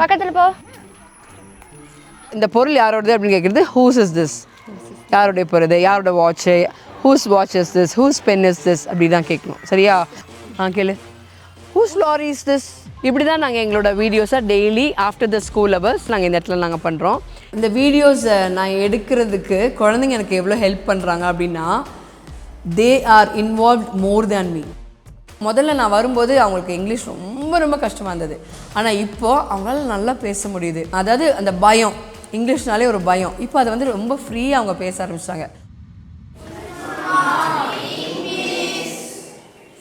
பக்கத்தில் போ. இந்த பொருள் யாரோடது அப்படின்னு கேட்குறது ஹூஸ் இஸ் திஸ் யாருடைய பொருள்? யாரோட watch whose watch is this whose pen is this அப்படி தான் கேட்கணும் சரியா? ஆ கேளு. ஹூஸ் லாரி இஸ் திஸ் இப்படி தான் நாங்கள் எங்களோட வீடியோஸை daily after the school hours நாங்கள் இந்த இடத்துல நாங்கள் பண்ணுறோம் இந்த வீடியோஸை நான் எடுக்கிறதுக்கு குழந்தைங்க எனக்கு எவ்வளோ ஹெல்ப் பண்ணுறாங்க அப்படின்னா they are involve more than me முதல்ல நான் வரும்போது அவங்களுக்கு இங்கிலீஷ் ரொம்ப ரொம்ப கஷ்டமாக இருந்தது. ஆனால் இப்போது அவங்களால நல்லா பேச முடியுது. அதாவது அந்த பயம் இங்கிலீஷ்னாலே ஒரு பயம். இப்போ அதை வந்து ரொம்ப ஃப்ரீயாக அவங்க பேச ஆரம்பிச்சிட்டாங்க.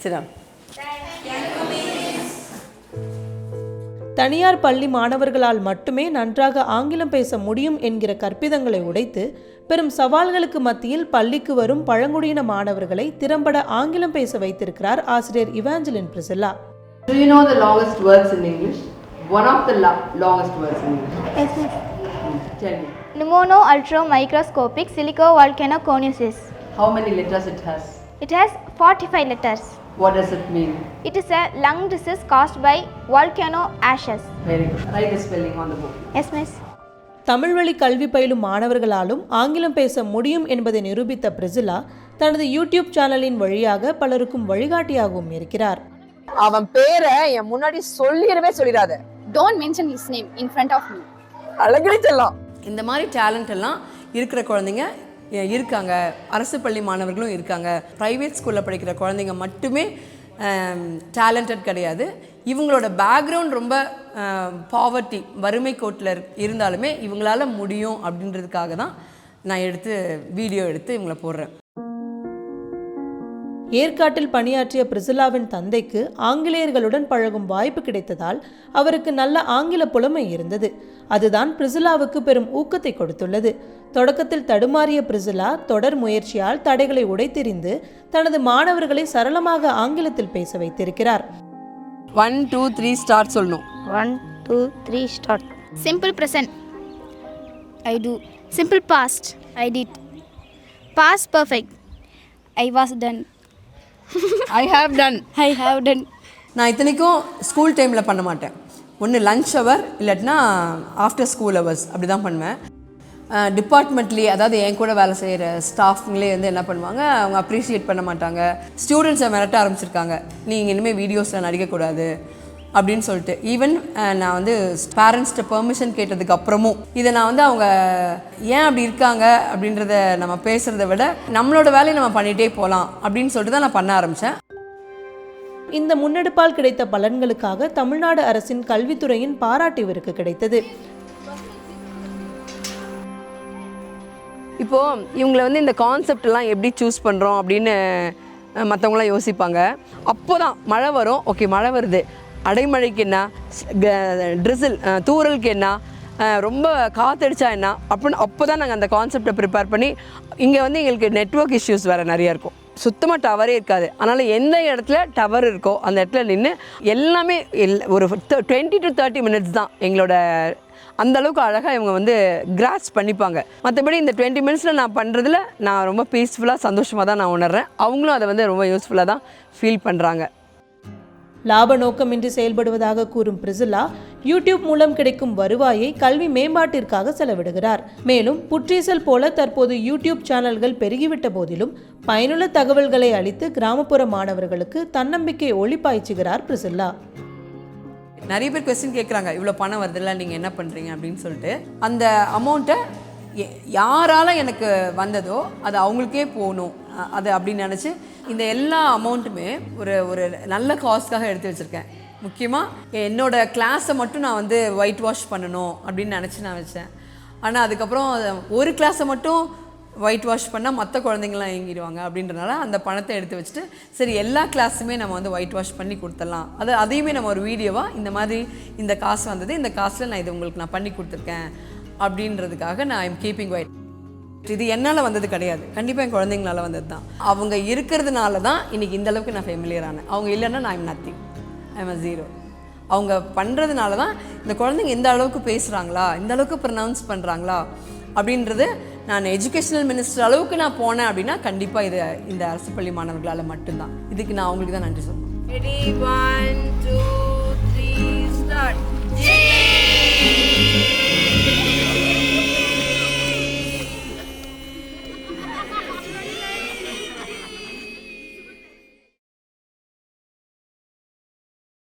சரி தனியார் பள்ளி மாணவர்களால் மட்டுமே நன்றாக ஆங்கிலம் பேச முடியும் என்கிற கற்பிதங்களை உடைத்து பெரும் சவால்களுக்கு மத்தியில் பள்ளிக்கு வரும் பழங்குடியின மாணவர்களை திறம்பட ஆங்கிலம் பேச வைத்திருக்கிறார் ஆசிரியர் Evangeline Priscilla Do you know the longest words in English? One of the lo- longest words in English. Yes miss Tell me. Pneumono ultra microscopic silico volcanoconiosis. How many letters it has? It has 45 letters. What does it mean? It is a lung disease caused by volcano ashes. Very good. Write the spelling on the book. Yes, miss. Tamil வழி கல்வி பயிலும் மாணவர்களாலும் ஆங்கிலம் பேச முடியும் என்பதை நிரூபித்த Priscilla தனது YouTube சேனலின் வழியாக பலருக்கும் வழிகாட்டியாகவும் இருக்கிறார் அவன் பேரை என் முன்னாடி சொல்லிடவே சொல்லிடாத Don't mention his name in front of me. அழகிரி செல்லம் இந்த மாதிரி டேலண்ட் எல்லாம் இருக்கிற குழந்தைங்க இருக்காங்க. அரசு பள்ளி மாணவர்களும் இருக்காங்க. ப்ரைவேட் ஸ்கூலில் படிக்கிற குழந்தைங்க மட்டுமே டேலண்டட் கிடையாது. இவங்களோட பேக்ரவுண்ட் ரொம்ப பாவர்ட்டி வறுமை கோட்டில் இருந்தாலுமே இவங்களால முடியும் அப்படின்றதுக்காக தான் நான் எடுத்து வீடியோ எடுத்து இவங்களை போடுறேன். ஏற்காட்டில் பணியாற்றிய பிரிசிலாவின் தந்தைக்கு ஆங்கிலேயர்களுடன் பழகும் வாய்ப்பு கிடைத்ததால் அவருக்கு நல்ல ஆங்கில புலமை இருந்தது. அதுதான் பிரிசிலாவுக்கு பெரும் ஊக்கத்தை கொடுத்துள்ளது தொடக்கத்தில் தடுமாறிய பிரிசிலா தொடர் முயற்சியால் தடைகளை உடைத்தெறிந்து தனது மாணவர்களை சரளமாக ஆங்கிலத்தில் பேச வைத்திருக்கிறார் ஒன் டூ த்ரீ ஸ்டார்ட் சொல்லணும் One, two, three, start. Simple present. I do. Simple past. I did. Past perfect. I was done. I have done I have done. நான் இத்தனைக்கும் ஸ்கூல் டைமில் பண்ண மாட்டேன் ஒன்று லஞ்ச் ஹவர் இல்லாட்டினா ஆஃப்டர் ஸ்கூல் ஹவர்ஸ் அப்படி தான் பண்ணுவேன் டிபார்ட்மெண்ட்லேயே அதாவது என் கூட வேலை செய்கிற ஸ்டாஃப்ங்களே வந்து என்ன பண்ணுவாங்க அவங்க அப்ரிஷியேட் பண்ண மாட்டாங்க. ஸ்டூடெண்ட்ஸை மிரட்ட ஆரம்பிச்சிருக்காங்க. நீங்கள் இனிமேல் வீடியோஸில் நடிக்கக்கூடாது. அப்படின்னு சொல்லிட்டு. ஈவன் நான் வந்து பேரண்ட்ஸ்கிட்ட பெர்மிஷன் கேட்டதுக்கு அப்புறமும் இதை நான் வந்து அவங்க ஏன் அப்படி இருக்காங்க அப்படின்றத நம்ம பேசுகிறத விட நம்மளோட வேலையை நம்ம பண்ணிகிட்டே போகலாம் அப்படின்னு சொல்லிட்டு தான் நான் பண்ண ஆரம்பித்தேன் இந்த முன்னெடுப்பால் கிடைத்த பலன்களுக்காக தமிழ்நாடு அரசின் கல்வித்துறையின் பாராட்டு இவருக்கு கிடைத்தது. இப்போது இவங்களை வந்து இந்த கான்செப்ட்லாம் எப்படி சூஸ் பண்ணுறோம் அப்படின்னு மற்றவங்களாம் யோசிப்பாங்க. அப்போ தான் மழை வரும். ஓகே மழை வருது. அடைமழைக்கு என்ன? ட்ரிசில் தூறலுக்கு என்ன? ரொம்ப காத்தடிச்சா என்ன? அப்படின்னு அப்போ தான் நாங்கள் அந்த கான்செப்டை ப்ரிப்பேர் பண்ணி இங்கே வந்து எங்களுக்கு நெட்வொர்க் இஷ்யூஸ் வேறு நிறையா இருக்கும். சுத்தமாக டவரே இருக்காது. அதனால் எந்த இடத்துல டவர் இருக்கோ அந்த இடத்துல நின்று எல்லாமே எல் ஒரு டுவெண்ட்டி டு தேர்ட்டி மினிட்ஸ் தான் எங்களோட அந்த அளவுக்கு அழகாக இவங்க வந்து கிராஸ் பண்ணிப்பாங்க. மற்றபடி இந்த டுவெண்ட்டி மினிட்ஸில் நான் பண்ணுறதுல நான் ரொம்ப பீஸ்ஃபுல்லாக சந்தோஷமாக தான் நான் உணர்றேன். அவங்களும் அதை வந்து ரொம்ப யூஸ்ஃபுல்லாக தான் ஃபீல் பண்ணுறாங்க லாப நோக்கமின்றி செயல்படுவதாக கூறும் பிரிசிலா யூடியூப் மூலம் கிடைக்கும் வருவாயை கல்வி மேம்பாட்டிற்காக செலவிடுகிறார். மேலும் புற்றீசல் போல தற்போது யூடியூப் சேனல்கள் பெருகிவிட்ட போதிலும் பயனுள்ள தகவல்களை அளித்து கிராமப்புற மாணவர்களுக்கு தன்னம்பிக்கை ஒளிப்பாய்ச்சுகிறார் பிரிசில்லா. நிறைய பேர் கொஸ்டின் கேட்குறாங்க இவ்வளோ பணம் வருதுல்ல நீங்கள் என்ன பண்ணுறீங்க அப்படின்னு சொல்லிட்டு. அந்த அமௌண்ட்டை யாரால் எனக்கு வந்ததோ அது அவங்களுக்கே போகணும். அது அப்படின்னு நினச்சி இந்த எல்லா அமௌண்ட்டுமே ஒரு ஒரு நல்ல காஸ்க்காக எடுத்து வச்சுருக்கேன். முக்கியமாக என்னோட கிளாஸை மட்டும் நான் வந்து ஒயிட் வாஷ் பண்ணணும் அப்படின்னு நினச்சி நான் வச்சேன். ஆனால் அதுக்கப்புறம் ஒரு கிளாஸை மட்டும் ஒயிட் வாஷ் பண்ணால் மற்ற குழந்தைங்களாம் இயங்கிடுவாங்க அப்படின்றனால அந்த பணத்தை எடுத்து வச்சுட்டு சரி எல்லா கிளாஸுமே நம்ம வந்து ஒயிட் வாஷ் பண்ணி கொடுத்துடலாம். அது அதையுமே நம்ம ஒரு வீடியோவாக இந்த மாதிரி இந்த காசு வந்தது இந்த காசில் நான் இது உங்களுக்கு நான் பண்ணி கொடுத்துருக்கேன் அப்படின்றதுக்காக நான் ஐம் கீப்பிங் ஒயிட் இது என்னால் வந்தது கிடையாது. கண்டிப்பாக என் குழந்தைங்களால வந்தது தான். அவங்க இருக்கிறதுனால தான் இன்னைக்கு இந்த அளவுக்கு நான் ஃபெமிலியர் ஆனேன். அவங்க இல்லைன்னா நான் I'm nothing I'm a zero அவங்க பண்ணுறதுனால தான் இந்த குழந்தைங்க இந்த அளவுக்கு பேசுகிறாங்களா இந்த அளவுக்கு ப்ரொனவுன்ஸ் பண்ணுறாங்களா அப்படின்றது நான் எஜுகேஷனல் மினிஸ்டர் அளவுக்கு நான் போனேன் அப்படின்னா கண்டிப்பாக இது இந்த அரசு பள்ளி மாணவர்களால் மட்டும்தான். இதுக்கு நான் அவங்களுக்கு தான் நன்றி சொல்லுவேன் Ready, one, two.